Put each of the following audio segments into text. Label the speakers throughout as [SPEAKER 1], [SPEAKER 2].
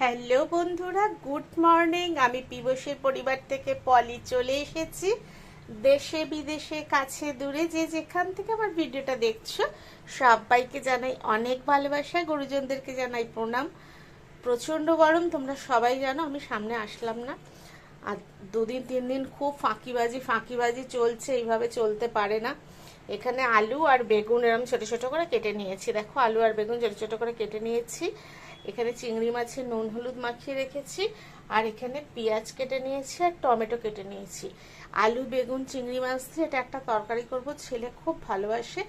[SPEAKER 1] Hello বন্ধুরা, good morning. আমি পিবসের পরিবার থেকে পলি চলে এসেছি। দেশে, বিদেশে, কাছে, দূরে যে যেখান থেকে আমার ভিডিওটা দেখছ, সবাইকে জানাই অনেক ভালোবাসা। গুরুজনদেরকে জানাই প্রণাম। প্রচণ্ড গরম, তোমরা সবাই জানো, আমি সামনে আসলাম না। আর দুদিন, তিন দিন খুব ফাঁকিবাজি ফাঁকিবাজি চলছে, এইভাবে চলতে পারে না। এখানে আলু আর বেগুন এরকম ছোট ছোট করে কেটে নিয়েছি। দেখো, আলু আর বেগুন ছোট ছোট করে কেটে নিয়েছি। এখানে চিংড়ি মাছের নুন হলুদ মাখিয়ে রেখেছি আর এখানে পেঁয়াজ কেটে নিয়েছি আর টমেটো কেটে নিয়েছি। আলু, বেগুন, চিংড়ি মাছ দিয়ে এটা একটা তরকারি করব, ছেলে খুব ভালোবাসে।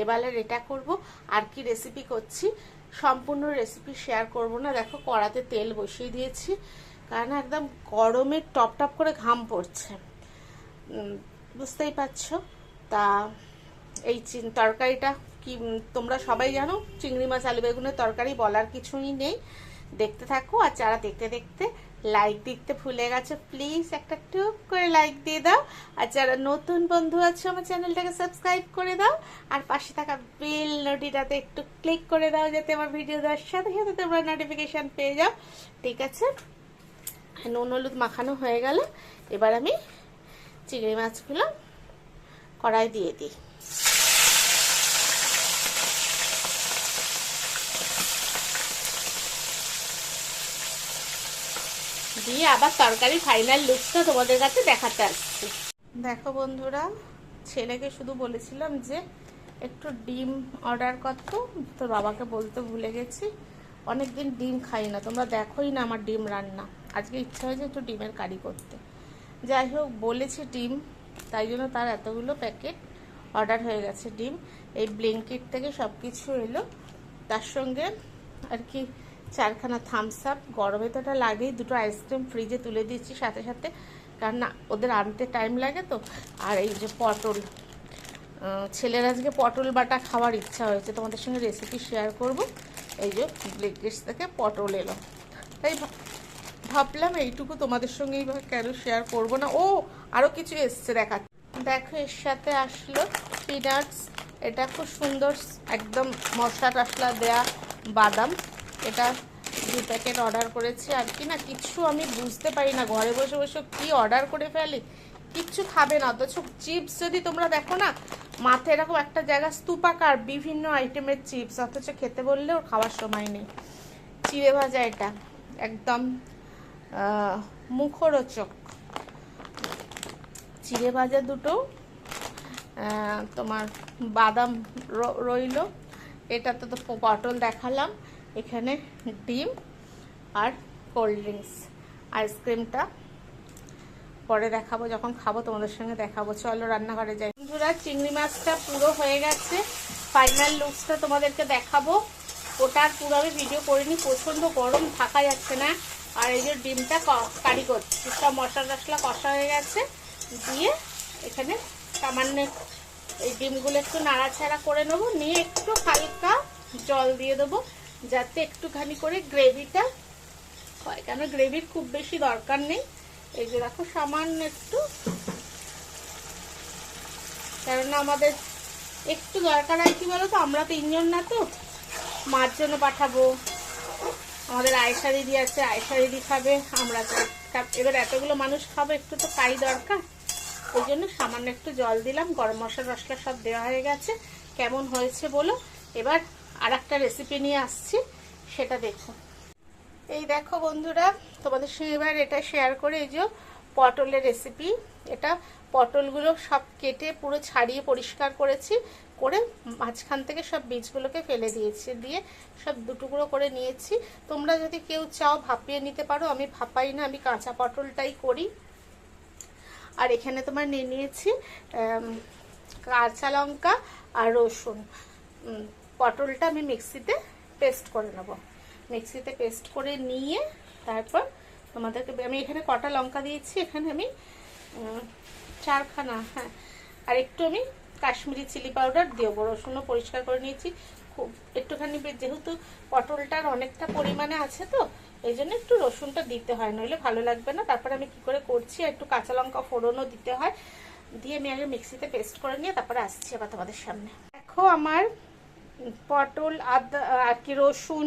[SPEAKER 1] এবারে এটা করব আর কি রেসিপি করছি, সম্পূর্ণ রেসিপি শেয়ার করব না। দেখো, কড়াতে তেল বসিয়ে দিয়েছি, কারণ একদম গরমে টপ টপ করে ঘাম পড়ছে। বুঝতেই পারছ? তা এই তরকারিটা কি তোমরা সবাই জানো, চিংড়ি মাছ, আলু বেগুনের তরকারি বলার কিছুই নেই। দেখতে থাকো আর যারা দেখতে দেখতে লাইক দিতে ভুলে গেছো প্লিজ একটা টুক করে লাইক দিয়ে দাও। আর যারা নতুন বন্ধু আছো, আমার চ্যানেলটাকে সাবস্ক্রাইব করে দাও। আর পাশে থাকা বেল নোটিটাতে একটু ক্লিক করে দাও, যাতে আমার ভিডিও দেওয়ার সাথে সাথে তোমরা নোটিফিকেশান পেয়ে যাও। ঠিক আছে? নুন, হলুদ মাখানো হয়ে গেল। এবার আমি চিংড়ি মাছগুলো কড়াই দিয়ে দিই। দিয়ে আবার তরকারি ফাইনাল লুকসটা তোমাদের কাছে দেখাতে আসছি। দেখো বন্ধুরা, ছেলেকে শুধু বলেছিলাম যে একটু ডিম অর্ডার করতো তো। বাবাকে বলতে ভুলে গেছি, অনেকদিন ডিম খাই না, তোমরা দেখোই না আমার ডিম রান্না। আজকে ইচ্ছা হয়েছে একটু ডিমের কারি করতে। যাই হোক, বলেছি ডিম, তাই জন্য তার এতগুলো প্যাকেট অর্ডার হয়ে গেছে ডিম। এই ব্লিঙ্কিট থেকে সব কিছু এলো। তার সঙ্গে আর কি চারখানা থামস আপ গরমে তো এটা লাগেই, দুটো আইসক্রিম ফ্রিজে তুলে দিচ্ছি সাথে সাথে, কারণ না, ওদের আনতে টাইম লাগে তো। আর এই যে পটল ছেলের আজকে পটল বাটা খাওয়ার ইচ্ছা হয়েছে। তোমাদের সঙ্গে রেসিপি শেয়ার করব। এই যে ব্লিঙ্কিটস থেকে পটল এলো। তাই ভাবলাম এইটুকু তোমাদের সঙ্গে এইভাবে কেন শেয়ার করব না। ও আরও কিছু এসছে, দেখা। দেখো, এর সাথে আসলো পিনাটস এটা খুব সুন্দর, একদম মশলা টশলা দেয়া বাদাম। এটা দু প্যাকেট অর্ডার করেছি আর কি না, কিছু আমি বুঝতে পারি না। ঘরে বসে বসে কি অর্ডার করে ফেলি, কিচ্ছু খাবে না। অথচ চিপস যদি তোমরা দেখো না মাথায় এরকম একটা জায়গা স্তূপাকার, বিভিন্ন আইটেমের চিপস, অথচ খেতে বললেও খাওয়ার সময় নেই। চিড়ে ভাজা এটা, একদম মুখরোচক। চিড়ে ভাজা দুটো তোমার বাদাম রইল। এটাতে তো পটল দেখালাম। এখানে ডিম আর কোল্ড ড্রিঙ্কস। আইসক্রিমটা পরে দেখাবো, যখন খাব তোমাদের সঙ্গে দেখাবো। চলো রান্নাঘরে যাই। বন্ধুরা, চিংড়ি মাছটা পুরো হয়ে গেছে। ফাইনাল লুকসটা তোমাদেরকে দেখাবো। ওটার পুরো আমি ভিডিও করিনি, প্রচণ্ড গরম, থাকা যাচ্ছে না। আর এই যে ডিমটা কারি করছি। সব মশলা টশলা কষা হয়ে গেছে। দিয়ে এখানে সামান্য এই ডিমগুলো একটু নাড়াচাড়া করে নেব। নিয়ে একটু হালকা জল দিয়ে দেবো। যাতে একটুখানি করে গ্রেভিটা হয়, কেন গ্রেভির খুব বেশি দরকার নেই। এই যে দেখো, সামান্য একটু। কেননা আমাদের একটু দরকার হয় কি বলো তো আমরা তিনজন না তো। মার জন্য পাঠাবো। আমাদের আয়সা দিদি আছে আয়সা দিদি খাবে, আমরা তো এবার এতগুলো মানুষ খাব, একটু তো পাই দরকার। ওই জন্য সামান্য একটু জল দিলাম, গরম মশলা টশলা সব দেওয়া হয়ে গেছে। কেমন হয়েছে বলো? এবার আর একটা রেসিপি নিয়ে আসছি, সেটা দেখো এই দেখো বন্ধুরা, তোমাদের সঙ্গে এবার এটা শেয়ার করে এই যে পটলের রেসিপি এটা পটলগুলো সব কেটে পুরো ছাড়িয়ে পরিষ্কার করেছি, করে মাঝখান থেকে সব বীজগুলোকে ফেলে দিয়েছি, দিয়ে সব দুটুকরো করে নিয়েছি। তোমরা যদি কেউ চাও ভাপিয়ে নিতে পারো, আমি ভাপাই না, আমি কাঁচা পটলটাই করি। আর এখানে তোমার নিয়ে নিয়েছি কাঁচা লঙ্কা আর রসুন। পটলটা আমি মিক্সিতে পেস্ট করে নেব। মিক্সিতে পেস্ট করে নিয়ে তারপর তোমাদেরকে আমি এখানে কটা লঙ্কা দিয়েছি, এখানে আমি চারখানা হ্যাঁ। আর একটু আমি কাশ্মীরি চিলি পাউডার দেবো, রসুনও পরিষ্কার করে নিয়েছি। খুব একটুখানি যেহেতু পটলটার অনেকটা পরিমাণে আছে তো, এই জন্য একটু রসুনটা দিতে হয়, নইলে ভালো লাগবে না। তারপরে আমি কি করে করছি একটু কাঁচা লঙ্কা ফোড়নও দিতে হয়। দিয়ে আমি আগে মিক্সিতে পেস্ট করে নিয়ে তারপরে আসছি আবার তোমাদের সামনে। দেখো আমার পটল, আদা আর কি রসুন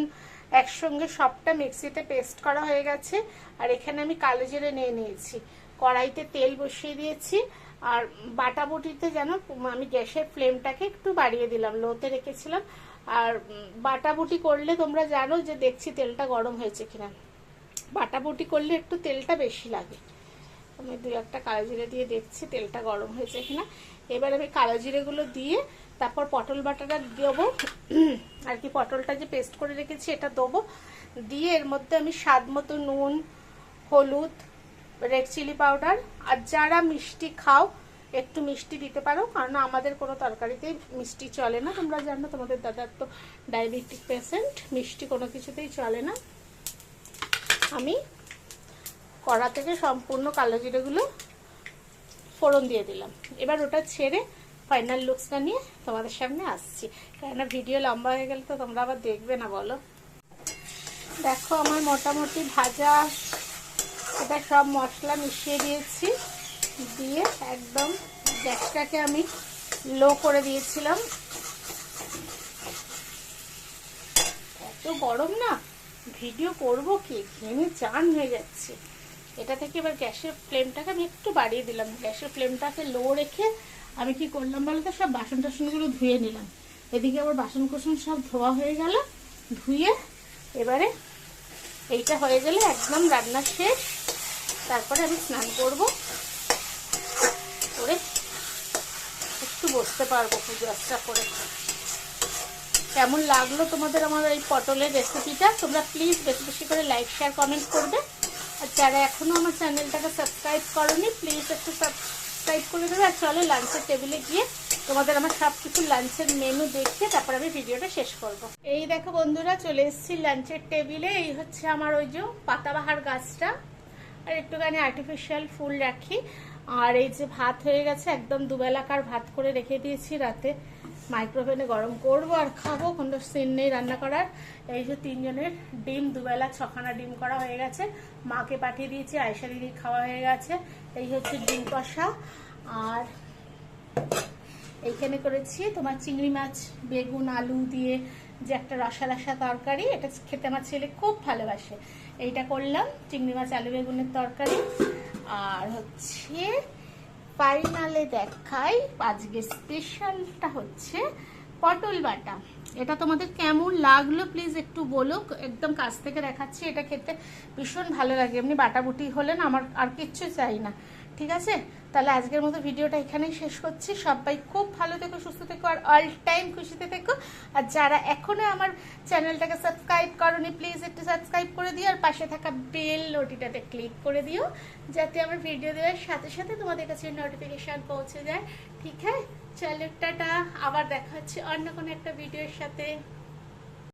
[SPEAKER 1] একসঙ্গে সবটা মিক্সিতে পেস্ট করা হয়ে গেছে। আর এখানে আমি কালো জিরে নিয়ে নিয়েছি। কড়াইতে তেল বসিয়ে দিয়েছি। আর বাটা বটিতে যেন আমি গ্যাসের ফ্লেমটাকে একটু বাড়িয়ে দিলাম, লোতে রেখেছিলাম। আর বাটা বুটি করলে তোমরা জানো যে দেখছি তেলটা গরম হয়েছে কিনা। বাটা বুটি করলে একটু তেলটা বেশি লাগে। আমি দু একটা কালো জিরে দিয়ে দেখছি, তেলটা গরম হয়েছে কিনা। এবার আমি কালো জিরেগুলো দিয়ে তারপর পটল বাটাটা দেবো। আর কি পটলটা যে পেস্ট করে রেখেছি এটা দেবো। দিয়ে এর মধ্যে আমি স্বাদ মতো নুন, হলুদ, রেড চিলি পাউডার আর যারা মিষ্টি খাও, একটু মিষ্টি দিতে পারো। কারণ আমাদের কোনো তরকারিতে মিষ্টি চলে না। তোমরা জানো তোমাদের দাদার তো ডায়াবেটিক পেশেন্ট, মিষ্টি কোনো কিছুতেই চলে না। আমি কড়া থেকে সম্পূর্ণ কালো জিরেগুলো ফোড়ন দিয়ে দিলাম। এবার ওটা ছেড়ে ফাইনাল লুকসটা নিয়ে তোমাদের সামনে আসছি। কেননা ভিডিও লম্বা হয়ে গেলে তো তোমরা আবার দেখবে না, বলো। দেখো আমার মোটামুটি ভাজা, এটা সব মশলা মিশিয়ে দিয়েছি। দিয়ে একদম গ্যাসটাকে আমি লো করে দিয়েছিলাম। এত গরম না ভিডিও করব কি? ঘেমে চান হয়ে যাচ্ছে। এটা থেকে এবার গ্যাসের ফ্লেমটাকে আমি একটু বাড়িয়ে দিলাম। গ্যাসের ফ্লেমটাকে লো রেখে আমি কি করলাম বলতে সব বাসন টাসনগুলো ধুয়ে নিলাম। এদিকে আবার বাসন কোসন সব ধোয়া হয়ে গেল। ধুয়ে এবারে এইটা হয়ে গেলে একদম রান্না শেষ। তারপরে আমি স্নান করব। করে একটু বসতে পারব পুজো আচ্ছা করে। কেমন লাগল তোমাদের আমার এই পটলের রেসিপিটা তোমরা প্লিজ বেশি বেশি করে লাইক শেয়ার কমেন্ট করবে। আর যারা এখনও আমার চ্যানেলটাকে সাবস্ক্রাইব করনি প্লিজ একটু সাবস্ক্রাইব করে দেবে। আর চলো লাঞ্চের টেবিলে গিয়ে তোমাদের আমার সব কিছু লাঞ্চের মেনু দেখে তারপর আমি ভিডিওটা শেষ করব। এই দেখো বন্ধুরা, চলে এসেছি লাঞ্চের টেবিলে এই হচ্ছে আমার ওই যে পাতাবাহার গাছটা। আর একটুখানি আর্টিফিশিয়াল ফুল রাখি। আর এই যে ভাত হয়ে গেছে, একদম দুবেলাকার ভাত করে রেখে দিয়েছি রাতে। মাইক্রোওভেনে গরম করব আর খাব কোনো সিন নেই রান্না করার। এই যে তিনজনের ডিম, দুবেলা ছখানা ডিম করা হয়ে গেছে। মাকে পাঠিয়ে দিয়েছি আয়সা দিদি খাওয়া হয়ে গেছে। এই হচ্ছে ডিম কষা। আর এইখানে করেছি তোমার চিংড়ি মাছ, বেগুন, আলু দিয়ে যে একটা রসা রসা তরকারি। এটা খেতে আমার ছেলে খুব ভালোবাসে। এইটা করলাম, চিংড়ি মাছ, আলু, বেগুনের তরকারি। আর হচ্ছে ফাইনালে দেখাই আজকে স্পেশালটা হচ্ছে পটল বাটা। এটা তোমাদের কেমন লাগল প্লিজ একটু বলো। একদম কাছ থেকে দেখাচ্ছি, এটা খেতে ভীষণ ভালো লাগে। এমনি বাটাবুটি হলে না আমার আর কিচ্ছু চাই না। ঠিক আছে? তাহলে আজকের মতো ভিডিওটা এখানেই শেষ করছি। সবাই খুব ভালো থেকো, সুস্থ থেকো আর অল টাইম খুশিতে থেকো। আর যারা এখনও আমার চ্যানেলটাকে সাবস্ক্রাইব করনি প্লিজ একটু সাবস্ক্রাইব করে দিও আর পাশে থাকা বেল নোটিটাতে ক্লিক করে দিও, যাতে আমার ভিডিও দেওয়ার সাথে সাথে তোমাদের কাছে নোটিফিকেশান পৌঁছে যায়। ঠিক চলো, টাটা। আবার দেখা হচ্ছে অন্য কোনো একটা ভিডিওর সাথে।